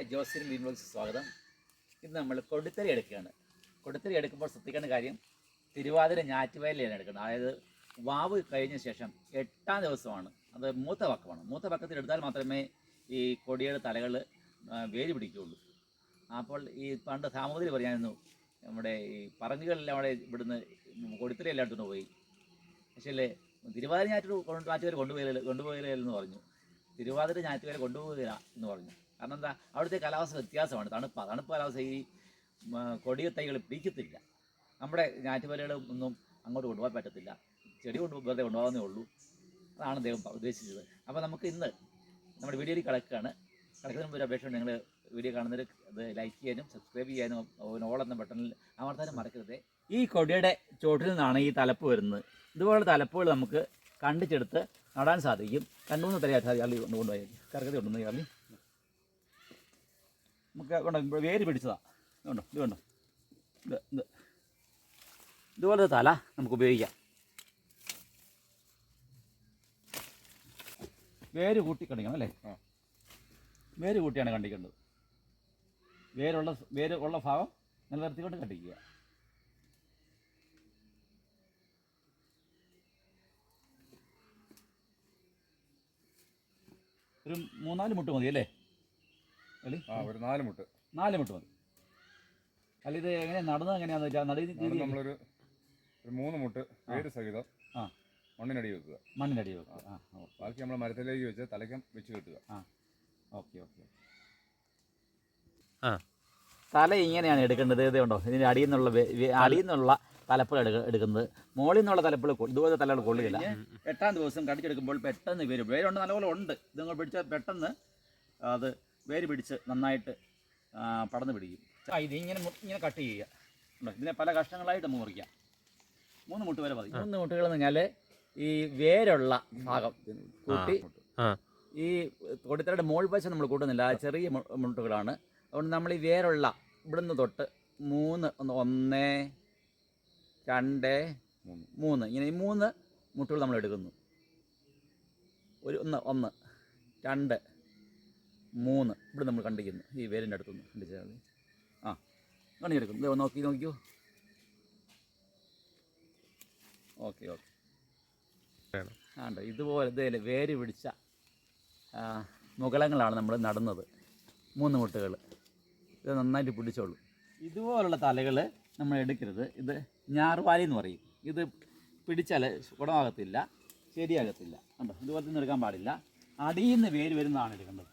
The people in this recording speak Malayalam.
ഹായ് ജോസിനും വീഡിയോസ് സ്വാഗതം. ഇന്ന് നമ്മൾ കൊടുത്തരി എടുക്കുകയാണ്. കൊടുത്തരി എടുക്കുമ്പോൾ ശ്രദ്ധിക്കേണ്ട കാര്യം തിരുവാതിര ഞാറ്റുവേലയാണ് എടുക്കുന്നത്. അതായത് വാവ് കഴിഞ്ഞ ശേഷം എട്ടാം ദിവസമാണ്. അത് മൂത്ത പക്കമാണ് മൂത്ത പക്കത്തിൽ എടുത്താൽ മാത്രമേ ഈ കൊടിയുടെ തലകൾ വേര് പിടിക്കുകയുള്ളൂ. അപ്പോൾ ഈ പണ്ട് സാമൂതിരി പറഞ്ഞായിരുന്നു നമ്മുടെ ഈ പറങ്ങുകളെല്ലാം അവിടെ ഇവിടുന്ന് കൊടുത്തരി എല്ലാം എടുത്തുകൊണ്ട് പോയി. പക്ഷേ തിരുവാതിര ഞാറ്റ് കൊണ്ട് ഞാറ്റുവേല കൊണ്ടുപോയില്ല കൊണ്ടുപോയില്ല എന്ന് പറഞ്ഞു. തിരുവാതിര ഞാറ്റുവേല കൊണ്ടുപോകില്ല എന്ന് പറഞ്ഞു. കാരണം എന്താ? അവിടുത്തെ കാലാവസ്ഥ വ്യത്യാസമാണ്. തണുപ്പ്. തണുപ്പ് കാലാവസ്ഥ ഈ കൊടിയ തൈകൾ പിടിക്കത്തില്ല. നമ്മുടെ ഞാറ്റുപലകളും ഒന്നും അങ്ങോട്ട് കൊണ്ടുപോകാൻ പറ്റത്തില്ല. ചെടി കൊണ്ട് വെറുതെ കൊണ്ടുപോകാവുന്നേ ഉള്ളൂ. അതാണ് ദൈവം ഉദ്ദേശിച്ചത്. അപ്പോൾ നമുക്ക് ഇന്ന് നമ്മുടെ വീഡിയോയിൽ കിടക്കുകയാണ്. കിടക്കുന്നതിന് ഒരു അപേക്ഷ നിങ്ങൾ വീഡിയോ കാണുന്നവർ അത് ലൈക്ക് ചെയ്യാനും സബ്സ്ക്രൈബ് ചെയ്യാനും ഓൾ എന്ന ബട്ടണിൽ അമർത്താനും മറക്കരുത്. ഈ കൊടിയുടെ ചോട്ടിൽ നിന്നാണ് ഈ തലപ്പ് വരുന്നത്. ഇതുപോലുള്ള തലപ്പുകൾ നമുക്ക് കണ്ടിച്ചെടുത്ത് നടാൻ സാധിക്കും. രണ്ടു മൂന്ന് തലയാ അള്ളി കൊണ്ട് കൊണ്ടുപോയി. കറക്കത്തി കൊണ്ടുപോയി അള്ളി നമുക്ക് കണ്ടോ വേര് പിടിച്ചതാ. ഇത് കണ്ടോ ഇത് കണ്ടോ? ഇത് ഇത്. ഇതുപോലത്തെ തല നമുക്ക് ഉപയോഗിക്കാം. വേര് കൂട്ടി കണ്ടിക്കണം അല്ലേ? വേര് കൂട്ടിയാണ് കണ്ടിക്കേണ്ടത് വേരുള്ള വേര് ഉള്ള ഭാഗം നിലനിർത്തിക്കൊണ്ട് കണ്ടിക്കുക ഒരു മൂന്നാൽ മുട്ട് മതി അല്ലേ അല്ലേ ആ ഒരു നാല് മുട്ട്. നാല് മുട്ട് മതി. അല്ല ഇത് എങ്ങനെ നടന്നത് എങ്ങനെയാന്ന് വെച്ചാൽ നട അവിടെ നമ്മളൊരു ഒരു മൂന്ന് മുട്ട് വേര് സഹിതം ആ. മണ്ണിനടി വെക്കുക. മണ്ണിനടി വെക്കുക. ആ. ഓക്കെ ബാക്കി നമ്മൾ മരത്തിലേക്ക് വെച്ച് തലയ്ക്കം വെച്ച് കെട്ടുക. Okay okay. തല ഇങ്ങനെയാണ് എടുക്കേണ്ടത്. ഇത് ഉണ്ടോ ഇതിന്റെ അടിയിൽ നിന്നുള്ള അടിയിൽ നിന്നുള്ള തലപ്പുകൾ എടുക്ക എടുക്കുന്നത്. മുകളിൽ നിന്നുള്ള തലപ്പുകൾ കൊ- ഇതുപോലെ തലകൾ കൊള്ളുകയില്ല. എട്ടാം ദിവസം കടിച്ചെടുക്കുമ്പോൾ പെട്ടെന്ന് വരും. വേരുണ്ട് നല്ലപോലെ ഉണ്ട്. ഇത് നിങ്ങൾ പിടിച്ചാൽ പെട്ടെന്ന് അത് വേര് പിടിച്ച് നന്നായിട്ട് പടന്ന് പടർന്ന് പിടിക്കും. ഇത് ഇങ്ങനെ ഇങ്ങനെ കട്ട് ചെയ്യുക. ഇതിനെ പല കഷ്ണങ്ങളായിട്ട് നമുക്ക് മുറിക്കാം. മൂന്ന് മുട്ട് വരെ മതി മൂന്ന് മുട്ടുകൾ എന്ന് പറഞ്ഞാൽ ഈ വേരുള്ള ഭാഗം കൂട്ടി. ഈ കൊടിത്തറയുടെ മോൾ വശം നമ്മൾ കൂട്ടുന്നില്ല. ആ ചെറിയ മുട്ടുകളാണ്. അതുകൊണ്ട് നമ്മൾ ഈ വേരുള്ള ഇവിടുന്ന് തൊട്ട് മൂന്ന് ഒന്ന് ഒന്ന് രണ്ട്. മൂന്ന്. ഇങ്ങനെ ഈ മൂന്ന് മുട്ടുകൾ നമ്മൾ എടുക്കുന്നു. ഒരു ഒന്ന് ഒന്ന് രണ്ട്. മൂന്ന്. ഇവിടെ നമ്മൾ കണ്ടിരിക്കുന്നു. ഈ വേരിന്റെ അടുത്തുനിന്ന് കണ്ടിച്ചാൽ മതി. ആ ഒന്ന് നോക്കി നോക്കിയോ ഓക്കെ ഓക്കെ. ആണ്ട് ഇതുപോലെ ഇതേ വേര് പിടിച്ച മുകളങ്ങളാണ് നമ്മൾ നടുന്നത്. മൂന്ന് മുട്ടുകൾ. ഇത് നന്നായിട്ട് പിടിച്ചോളൂ. ഇതുപോലുള്ള തലകൾ നമ്മൾ എടുക്കരുത്. ഇത് ഞാറുവാലി എന്ന് പറയും. ഇത് പിടിച്ചാൽ ഗുണമാകത്തില്ല ശരിയാകത്തില്ല. കണ്ടോ? ഇതുപോലെ തന്നെ എടുക്കാൻ പാടില്ല. അടിയിൽ നിന്ന് വേര് വരുന്നതാണ് എടുക്കേണ്ടത്.